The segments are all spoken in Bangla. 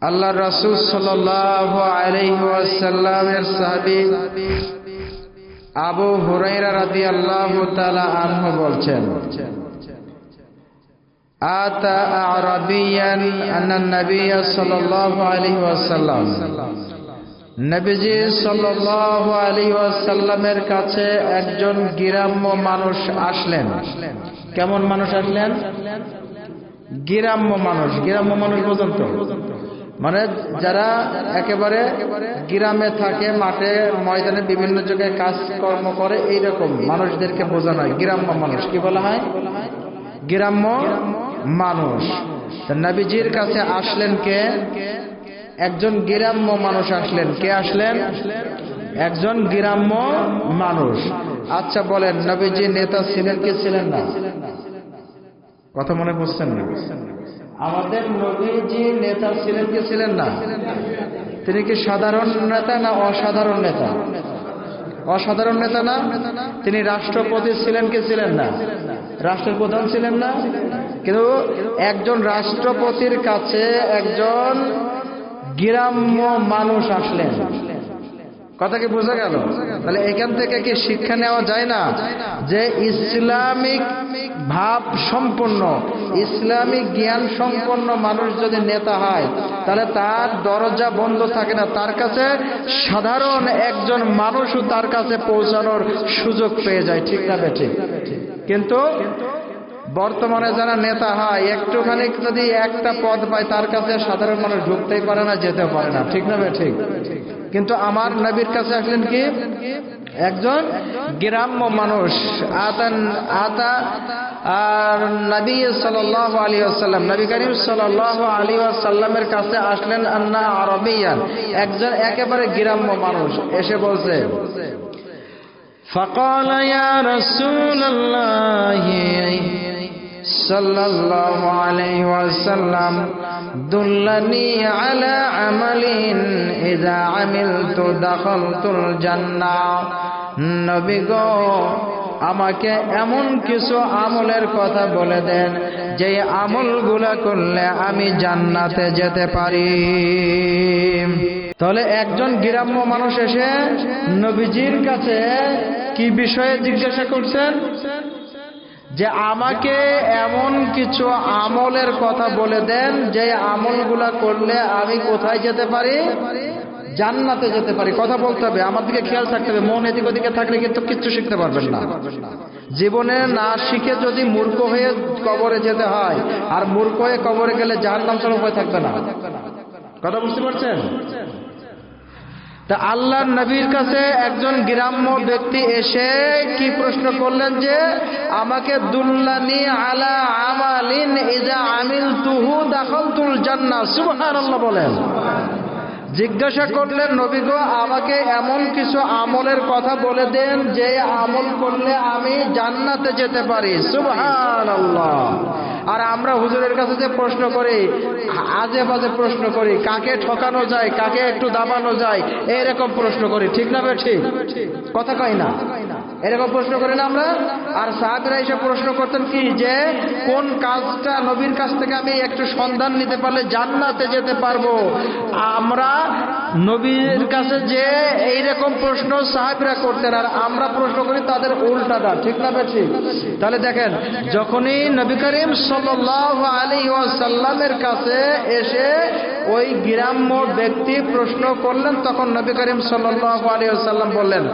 আল্লাহ রাসূল আলাইহি ওয়াসাল্লামের আবু হুরায়রা রাদিয়াল্লাহু তাআলা আনহু বলছেন কাছে একজন গ্রাম্য মানুষ আসলেন। কেমন মানুষ আসলেন? গ্রাম্য মানুষ। গ্রাম্য মানুষ বোঝেন তো মানে যারা একেবারে গ্রামে থাকে, মাঠে, ময়দানে বিভিন্ন জায়গায় কাজকর্ম করে, এইরকম মানুষদেরকে বোঝানো হয়। গ্রাম্য মানুষ। কি বলা হয়? গ্রাম্য মানুষ। নবীজির কাছে আসলেন কে? একজন গ্রাম্য মানুষ আসলেন। কে আসলেন? একজন গ্রাম্য মানুষ। আচ্ছা বলেন, নবীজি নেতা ছিলেন কি ছিলেন না? কথা মনে করছেন না? আমাদের নবীজি নেতা ছিলেন কি ছিলেন না? তিনি কি সাধারণ নেতা না অসাধারণ নেতা? অসাধারণ নেতা না? তিনি রাষ্ট্রপতি ছিলেন কি ছিলেন না? রাষ্ট্রের প্রধান ছিলেন না? কিন্তু একজন রাষ্ট্রপতির কাছে একজন গ্রাম্য মানুষ আসলেন। কথা কি বোঝা গেল? তাহলে এখান থেকে কি শিক্ষা নেওয়া যায় না? যে ইসলামিক ভাব সম্পন্ন, ইসলামিক জ্ঞান সম্পন্ন মানুষ যদি নেতা হয়, তাহলে তার দরজা বন্ধ থাকে না। তার কাছে সাধারণ একজন মানুষও তার কাছে পৌঁছানোর সুযোগ পেয়ে যায়। ঠিক না ঠিক কিন্তু বর্তমানে যারা নেতা হয় একটুখানি যদি একটা পদ পায় তার কাছে সাধারণ মানুষ ঢুকতেই পারে না যেতে পারে না ঠিক না ঠিক কিন্তু আমার নবীর কাছে আসলেন কি একজন গ্রাম্য মানুষ আতান আতা আর নবী সাল্লাহ আলী আসাল্লাম নবী করিম সাল্লাহ আলী আসাল্লামের কাছে আসলেন আন্না আরবিয়ান একজন একেবারে গ্রাম্য মানুষ এসে বলছে فقال يا رسول الله সাল্লাল্লাহু আলাইহি ওয়াসাল্লাম, দুল্লানি আলা আমালিন, ইযা আমিলতু দাখালতুল জান্নাহ নবী গো, আমাকে এমন কিছু আমলের কথা বলে দেন যে আমলগুলা করলে আমি জান্নাতে যেতে পারি। তাহলে একজন গ্রাম্য মানুষ এসে নবীজির কাছে কি বিষয়ে জিজ্ঞাসা করছেন? যে আমাকে এমন কিছু আমলের কথা বলে দেন, যে আমলগুলা করলে আমি কোথায় যেতে পারি? জান্নাতে যেতে পারি। কথা বলতে হবে, আমার দিকে খেয়াল থাকতে হবে। মন এদিক ওদিকে থাকলে কিন্তু কিচ্ছু শিখতে পারবেন না। জীবনে না শিখে যদি মূর্খ হয়ে কবরে যেতে হয়, আর মূর্খ হয়ে কবরে গেলে যার নাম ছাড়া উপায় থাকবে না। কথা বুঝতে পারছেন? তা আল্লাহ নবীর কাছে একজন গ্রাম্য ব্যক্তি এসে কি প্রশ্ন করলেন যে, আমাকে দুল্লানি আলা আমালিন ইজা আমিল তুহু দাখল তুল জান্না সুবহানাল্লাহ বলেন। জিজ্ঞাসা করলেন, নবী গো, আমাকে এমন কিছু আমলের কথা বলে দেন যে আমল করলে আমি জান্নাতে যেতে পারি। সুবহান আর আমরা হুজুরের কাছে যে প্রশ্ন করি, আজে বাজে প্রশ্ন করি, কাকে ঠকানো যায়, কাকে একটু দাবানো যায়, এরকম প্রশ্ন করি, ঠিক না ঠিক কথা কয় না। এরকম প্রশ্ন করি না আমরা? আর সাহাবিরা এসে প্রশ্ন করতেন কি যে, কোন কাজটা নবীর কাছ থেকে আমি একটু সন্ধান নিতে পারলে জান্নাতে যেতে পারব? আমরা নবীর কাছে যে এইরকম প্রশ্ন সাহেবরা করতেন, আর আমরা প্রশ্ন করি তাদের উল্টাটা ঠিক না ঠিক তাহলে দেখেন, যখনই নবী করিম সাল্লাহ আলী সাল্লামের কাছে এসে ওই গ্রাম্য ব্যক্তি প্রশ্ন করলেন, তখন নবী করিম সাল্লাহ আলী সাল্লাম বললেন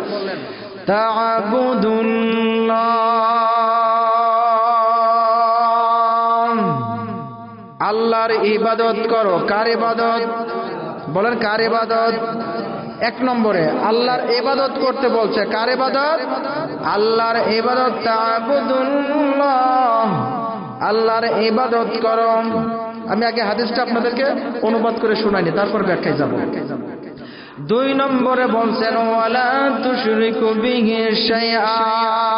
আল্লাহর ইবাদত করো। কার ইবাদত? বলেন, কার ইবাদত? এক নম্বরে, আল্লাহর ইবাদত করতে বলছে। কার ইবাদত? আল্লাহর তাবুদুল্লাহ। আল্লাহর এবাদত করো। আমি আগে হাদিসটা আপনাদেরকে অনুবাদ করে শোনাইনি, তারপর ব্যাখ্যায় যাব। দুই নম্বরে বলছেন, ওয়ালা তুশরিকু বিহি শাইআ।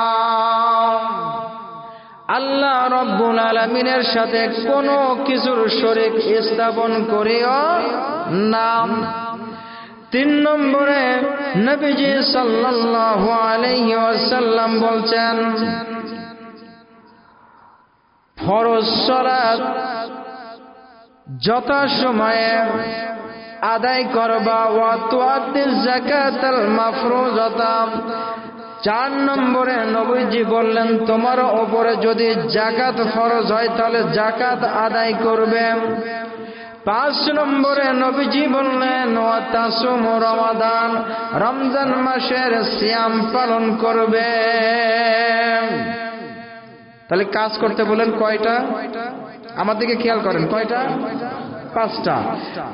আল্লাহ রব্বুল আলমিনের সাথে কোনো কিছুর শরিক স্থাপন করিও নাম তিন নম্বরে নবীজি সাল্লাল্লাহু বলছেন, ফরজ সালাত যথাসময়ে আদায় করবা। ওয়াতুয়াদ্দিস জাকাতাল মাফরুজাতা। চার নম্বরে নবীজি বললেন, তোমার ওপরে যদি জাকাত ফরজ হয়, তাহলে জাকাত আদায় করবে। পাঁচ নম্বরে নবীজি বললেন রমাদান, রমজান মাসের শ্যাম পালন করবে। তাহলে কাজ করতে বলেন কয়টা? আমার দিকে খেয়াল করেন, কয়টা? পাঁচটা।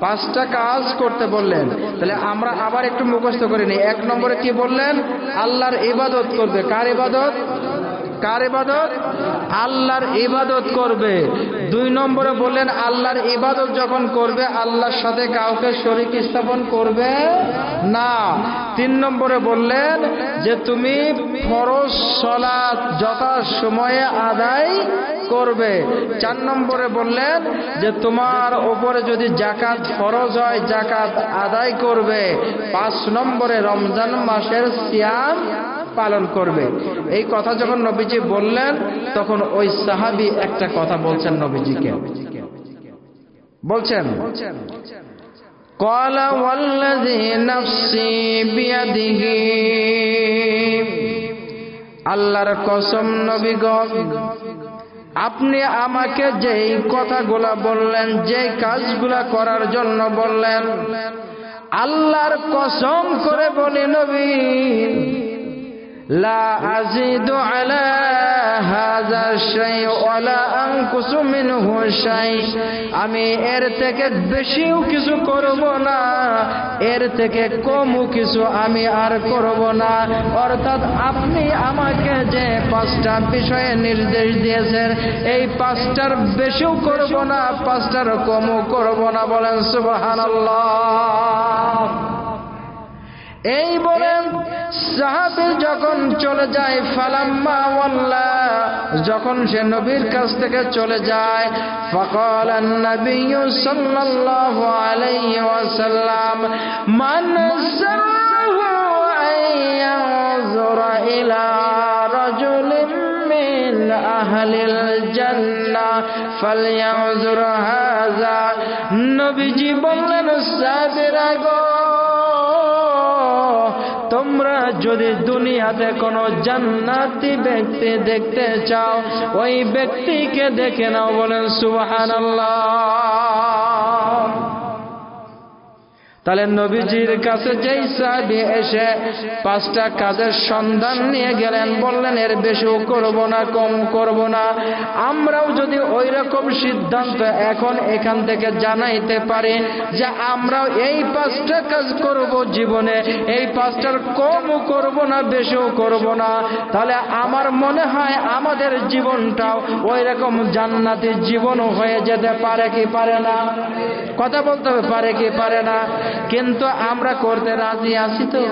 পাঁচটা কাজ করতে বললেন। তাহলে আমরা আবার একটু মুখস্থ করে নিই। এক নম্বরে কি বললেন? আল্লাহর ইবাদত করবে। কার ইবাদত? কার ইবাদত? আল্লাহর ইবাদত করবে। দুই নম্বরে বললেন, আল্লাহর ইবাদত যখন করবে, আল্লাহর সাথে কাউকে শরিক স্থাপন করবে না। তিন নম্বরে বললেন যে, তুমি ফরজ সলাৎ যথা সময়ে আদায় করবে চার নম্বরে বললেন যে তোমার ওপরে যদি জাকাত ফরজ হয় জাকাত আদায় করবে পাঁচ নম্বরে রমজান মাসের সিয়াম পালন করবে এই কথা যখন নবীজি বললেন তখন ওই সাহাবি একটা কথা বলছেন নবীজিকে বলছেন قال والذي نفسي بيده আল্লাহর কসম নবীগণ আপনি আমাকে যেই কথাগুলা বললেন যে কাজগুলা করার জন্য বললেন, আল্লাহর কসম করে বলি নবী আমি এর থেকে বেশিও কিছু করব না, এর থেকে কমও কিছু আমি আর করব না। অর্থাৎ আপনি আমাকে যে পাঁচটা বিষয়ে নির্দেশ দিয়েছেন, এই পাঁচটার বেশিও করব না, পাঁচটার কমও করব না বলেন এই যখন চলে যায় ফালাম্মা ওয়াল্লা যখন সে নবীর কাছ থেকে চলে যায় فقال النبي صلى الله عليه وسلم من سره أن ينظر إلى رجل من أهل الجنة فلينظر هذا নবীজি বললেন সাহাবীরা গো তোমরা যদি দুনিয়াতে কোনো জান্নাতি ব্যক্তি দেখতে চাও ওই ব্যক্তিকে দেখে নাও বলেন সুবাহান তাহলে নবীজির কাছে যেই সাহাবি এসে পাঁচটা কাজের সন্ধান নিয়ে গেলেন, বললেন, এর বেশিও করব না, কম করব না। আমরাও যদি ওই রকম সিদ্ধান্ত এখন এখান থেকে জানাইতে পারি যে আমরাও এই পাঁচটা কাজ করব জীবনে, এই পাঁচটার কমও করব না, বেশিও করব না, তাহলে আমার মনে হয় আমাদের জীবনটাও ওই রকম জান্নাতি জীবনও হয়ে যেতে পারে কি পারে না? কথা বলতে হবে পারে কি পারে না। কিন্তু আমরা করতে রাজি আছি তো।